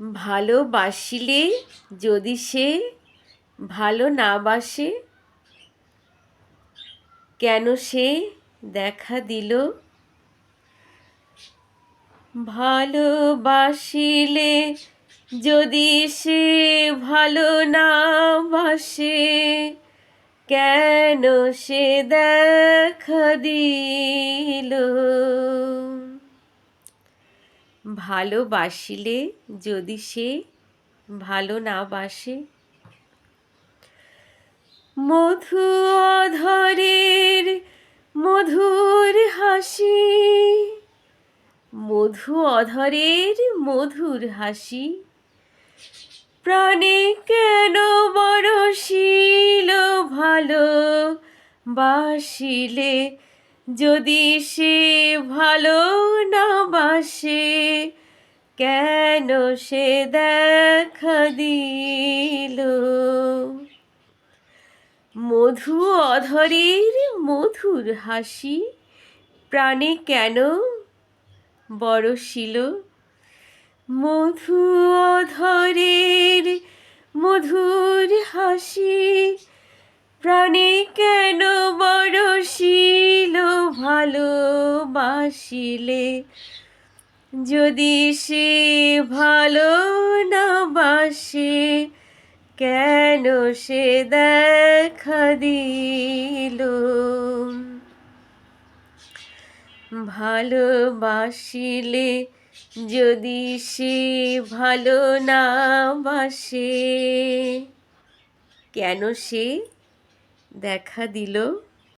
ভালোবাসিলে যদি সে ভালো না বাসে, কেন সে দেখা দিল? ভালোবাসিলে যদি সে ভালো না বাসে, কেন সে দেখা দিল? ভালোবাসিলে যদি সে ভালো না বাসে? মধু অধরের মধুর হাসি, মধু অধরের মধুর হাসি, প্রাণে কেন বরশিল ভালো বাসিলে? যদি সে ভালো বাসে কেন সে দেখা দিল? মধু অধরের মধুর হাসি, প্রাণে কেন বড়শিল মধু অধরের মধুর হাসি, প্রাণে কেন বড়শিল ভালোবাসিলে যদি সে ভালো না বাসে, কেন সে দেখা দিল? ভালোবাসিলে যদি সে ভালো না বাসে, কেন সে দেখা দিল?